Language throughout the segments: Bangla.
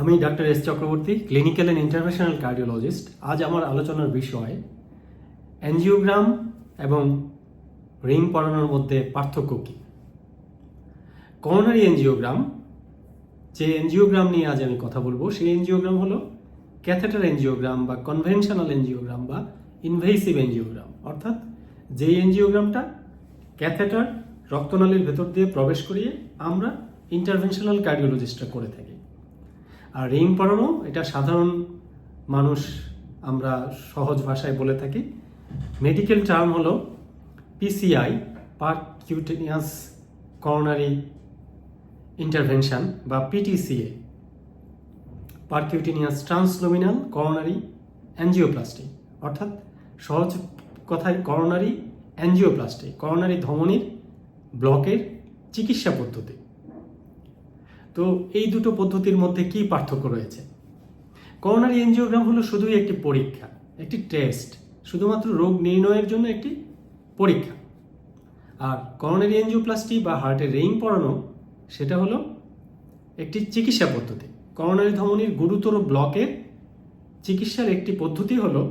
আমি doctor S Chakraborty clinical and interventional cardiologist আজ আমার আলোচনার বিষয় অ্যানজিওগ্রাম এবং রিং পড়ানোর মধ্যে পার্থক্য কী? করোনারি এনজিওগ্রাম যে এনজিওগ্রাম নিয়ে আজ আমি কথা বলব, সেই এনজিওগ্রাম হলো ক্যাথেটার এনজিওগ্রাম বা কনভেনশনাল এনজিওগ্রাম বা ইনভেসিভ এনজিওগ্রাম অর্থাৎ যেই এনজিওগ্রামটা ক্যাথেটার রক্তনালীর ভেতর দিয়ে প্রবেশ করিয়ে আমরা ইন্টারভেনশনাল কার্ডিওলজিস্টরা করে থাকি। আর রিং পড়ানো এটা সাধারণ মানুষ আমরা সহজ ভাষায় বলে থাকি। মেডিকেল টার্ম হলো পিসিআই পারকিউটেনিয়াস করোনারি ইন্টারভেনশন বা PTCA percutaneous transluminal coronary angioplasty অর্থাৎ সহজ কথায় করোনারি অ্যাঞ্জিওপ্লাস্টি করোনারি ধমনির ব্লকের চিকিৎসা পদ্ধতি। তো এই দুটো পদ্ধতির মধ্যে কি পার্থক্য রয়েছে? করোনারি এনজিওগ্রাম হলো শুধুই একটি পরীক্ষা, একটি টেস্ট, শুধুমাত্র রোগ নির্ণয়ের জন্য একটি পরীক্ষা। আর করোনারি এনজিওপ্লাস্টি বা হার্টের রিং পড়ানো সেটা হলো একটি চিকিৎসা পদ্ধতি। করোনারি ধমনির গুরুতর ব্লকের চিকিৎসার একটি পদ্ধতি হলো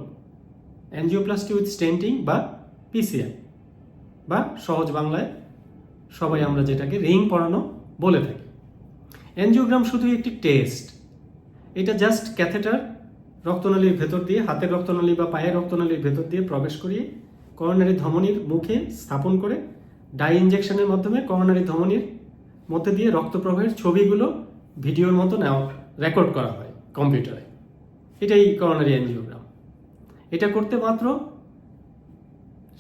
অ্যানজিওপ্লাস্টি উইথ স্টেন্টিং বা পিসিআই বা সহজ বাংলায় সবাই আমরা যেটাকে রিং পড়ানো বলে থাকি। এনজিওগ্রাম শুধু একটি টেস্ট। এটা জাস্ট ক্যাথেটার রক্তনালীর ভেতর দিয়ে, হাতের রক্তনালী বা পায়ের রক্তনালীর ভেতর দিয়ে প্রবেশ করিয়ে করোনারি ধমনির মুখে স্থাপন করে, ডাই ইঞ্জেকশনের মাধ্যমে করোনারি ধমনির মধ্যে দিয়ে রক্ত প্রবাহের ছবিগুলো ভিডিওর মতো নেওয়া, রেকর্ড করা হয় কম্পিউটারে। এটাই করোনারি এনজিওগ্রাম। এটা করতে মাত্র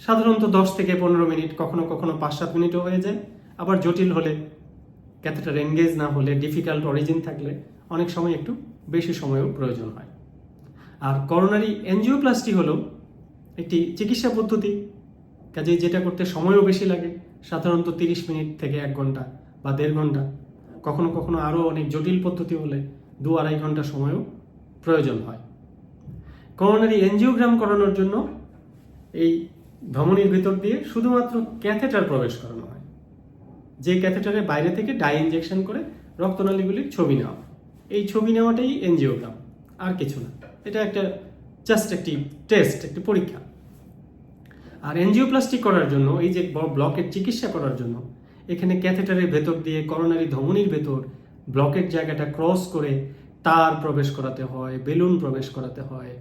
সাধারণত দশ থেকে পনেরো মিনিট, কখনো কখনো পাঁচ সাত মিনিটও হয়ে যায়। আবার জটিল হলে ক্যাথেটার এনগেজ না হলে ডিফিকাল্ট অরিজিন থাকলে অনেক সময় একটু বেশি সময়ও প্রয়োজন হয়। আর করোনারি এনজিওপ্লাস্টি হলো একটি চিকিৎসা পদ্ধতি, কাজেই যেটা করতে সময়ও বেশি লাগে, সাধারণত তিরিশ মিনিট থেকে এক ঘণ্টা বা দেড় ঘণ্টা। কখনো কখনো আরও অনেক জটিল পদ্ধতি হলে দু আড়াই ঘণ্টা সময়ও প্রয়োজন হয়। করোনারি এনজিওগ্রাম করানোর জন্য এই ধমনির ভেতর দিয়ে শুধুমাত্র ক্যাথেটার প্রবেশ করানো হয়। যে ক্যাথেটারে বাইরে থেকে ডাই ইঞ্জেকশন করে রক্তনালীগুলির ছবি নেওয়া। এই ছবি নেওয়াটাই এনজিওগ্রাম আর কিছু না। এটা একটা জাস্ট একটি টেস্ট একটি পরীক্ষা। আর এনজিওপ্লাস্টিক করার জন্য, এই যে ব্লকের চিকিৎসা করার জন্য, এখানে ক্যাথেটারের ভেতর দিয়ে করোনারি ধমনির ভেতর ব্লকের জায়গাটা ক্রস করে তার প্রবেশ করাতে হয়, বেলুন প্রবেশ করাতে হয়,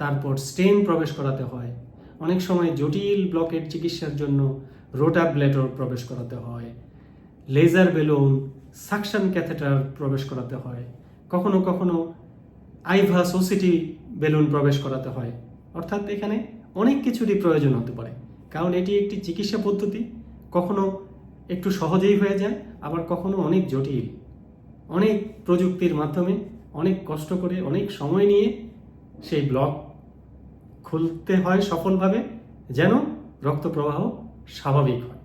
তারপর স্টেন প্রবেশ করাতে হয়। অনেক সময় জটিল ব্লকের চিকিৎসার জন্য রোটাব্লেটর প্রবেশ করাতে হয়। লেজার বেলুন, সাকশন ক্যাথেটার প্রবেশ করাতে হয়। কখনো কখনো আইভা সোসিটি বেলুন প্রবেশ করাতে হয়। অর্থাৎ এখানে অনেক কিছুরই প্রয়োজন হতে পারে। কারণ এটি একটি চিকিৎসা পদ্ধতি। কখনো একটু সহজেই হয়ে যায়, আবার কখনো অনেক জটিল। অনেক প্রযুক্তির মাধ্যমে অনেক কষ্ট করে, অনেক সময় নিয়ে সেই ব্লক খুলতে হয় সফলভাবে, যেন রক্ত প্রবাহ স্বাভাবিক হয়।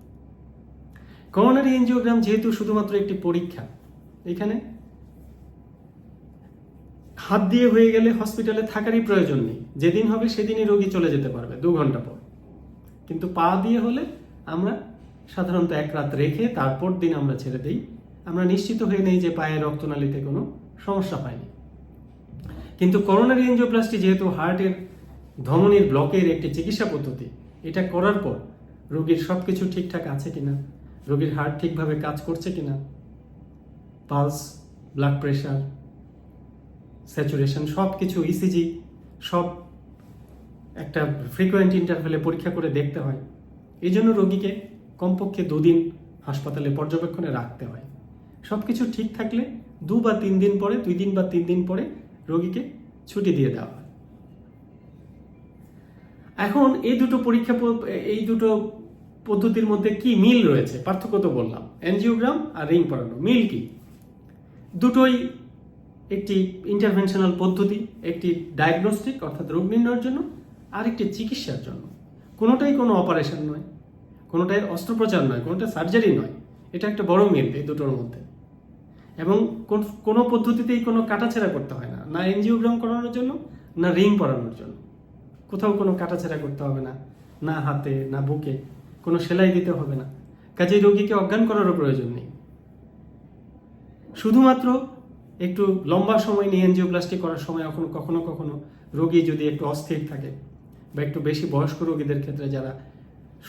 করোনারি এনজিওগ্রাম যেহেতু শুধুমাত্র একটি পরীক্ষা, এখানে হাত দিয়ে হয়ে গেলে হসপিটালে থাকারই প্রয়োজন নেই। যেদিন হবে সেদিনই রোগী চলে যেতে পারবে, দু ঘণ্টা পর। কিন্তু পা দিয়ে হলে আমরা সাধারণত এক রাত রেখে তারপর দিন আমরা ছেড়ে দিই। আমরা নিশ্চিত হয়ে নেই যে পায়ের রক্তনালীতে কোনো সমস্যা হয়নি। কিন্তু করোনারি এনজিওপ্লাস্টি যেহেতু হার্টের ধমনির ব্লকের একটি চিকিৎসা পদ্ধতি, এটা করার পর রোগীর সব কিছু ঠিকঠাক আছে কিনা রোগীর হার্ট ঠিকভাবে কাজ করছে কিনা? পালস, ব্লাড প্রেশার স্যাচুরেশন সব কিছু ইসিজি সব একটা ফ্রিকোয়েন্ট ইন্টারভেলে পরীক্ষা করে দেখতে হয়। এই জন্য রোগীকে কমপক্ষে দুদিন হাসপাতালে পর্যবেক্ষণে রাখতে হয়। সব কিছু ঠিক থাকলে দু বা তিন দিন পরে, দুই দিন বা তিন দিন পরে রোগীকে ছুটি দিয়ে দেওয়া হয়। এখন এই দুটো পরীক্ষা এই দুটো পদ্ধতির মধ্যে কি মিল রয়েছে? পার্থক্য তো বললাম। এনজিওগ্রাম আর রিং পড়ানো মিল কি? দুটোই একটি ইন্টারভেনশনাল পদ্ধতি, একটি ডায়াগনস্টিক অর্থাৎ রোগ নির্ণয়ের জন্য, আর একটি চিকিৎসার জন্য। কোনোটাই কোনো অপারেশন নয়, কোনোটাই অস্ত্রোপচার নয়, কোনোটা সার্জারি নয়। এটা একটা বড় মিল এই দুটোর মধ্যে। এবং কোন- পদ্ধতিতেই কোনো কাটাছেড়া করতে হয় না না এনজিওগ্রাম করানোর জন্য, না রিং পরানোর জন্য। কোথাও কোনো কাটাছেড়া করতে হবে না না হাতে, না বুকে। সেলাই দিতে হবে না। কাজেই রোগীকে অজ্ঞান করারও প্রয়োজন নেই। শুধুমাত্র একটু লম্বা সময় নিয়ে এনজিওপ্লাস্টি করার সময় কখনো কখনো কখনো রোগী যদি একটু অস্থির থাকে বা একটু বেশি বয়স্ক রোগীদের ক্ষেত্রে যারা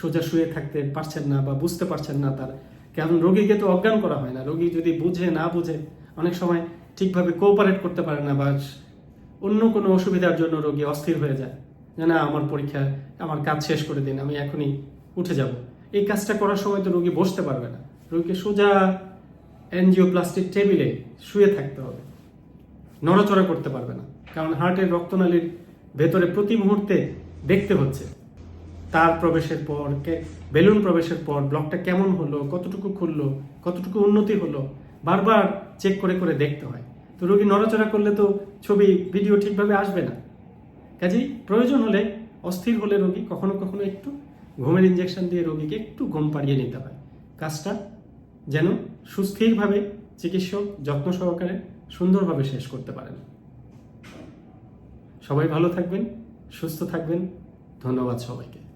সোজা শুয়ে থাকতে পারছেন না বা বুঝতে পারছেন না তার, কারণ রোগীকে তো অজ্ঞান করা হয় না। রোগী যদি বুঝে না বুঝে অনেক সময় ঠিকভাবে কোঅপারেট করতে পারে না বা অন্য কোনো অসুবিধার জন্য রোগী অস্থির হয়ে যায়। যে না, আমার পরীক্ষা, আমার কাজ শেষ করে দিন, আমি এখনই উঠে যাব। এই কাজটা করার সময় তো রোগী বসতে পারবে না। রোগীকে সোজা অ্যানজিওপ্লাস্টিক টেবিলে শুয়ে থাকতে হবে। নড়াচড়া করতে পারবে না, কারণ হার্টের রক্তনালীর ভেতরে প্রতি মুহূর্তে দেখতে হচ্ছে তার প্রবেশের পর বেলুন প্রবেশের পর, ব্লকটা কেমন হলো, কতটুকু খুললো, কতটুকু উন্নতি হলো, বারবার চেক করে করে দেখতে হয়। তো রোগী নড়াচড়া করলে তো ছবি, ভিডিও ঠিকভাবে আসবে না। কাজেই প্রয়োজন হলে, অস্থির হলে রোগী কখনো কখনো একটু ঘুমের ইঞ্জেকশন দিয়ে রোগীকে একটু ঘুম পাড়িয়ে নিতে হয়। কাজটা যেন সুস্থিরভাবে চিকিৎসক যত্ন সহকারে সুন্দরভাবে শেষ করতে পারেন। সবাই ভালো থাকবেন, সুস্থ থাকবেন। ধন্যবাদ সবাইকে।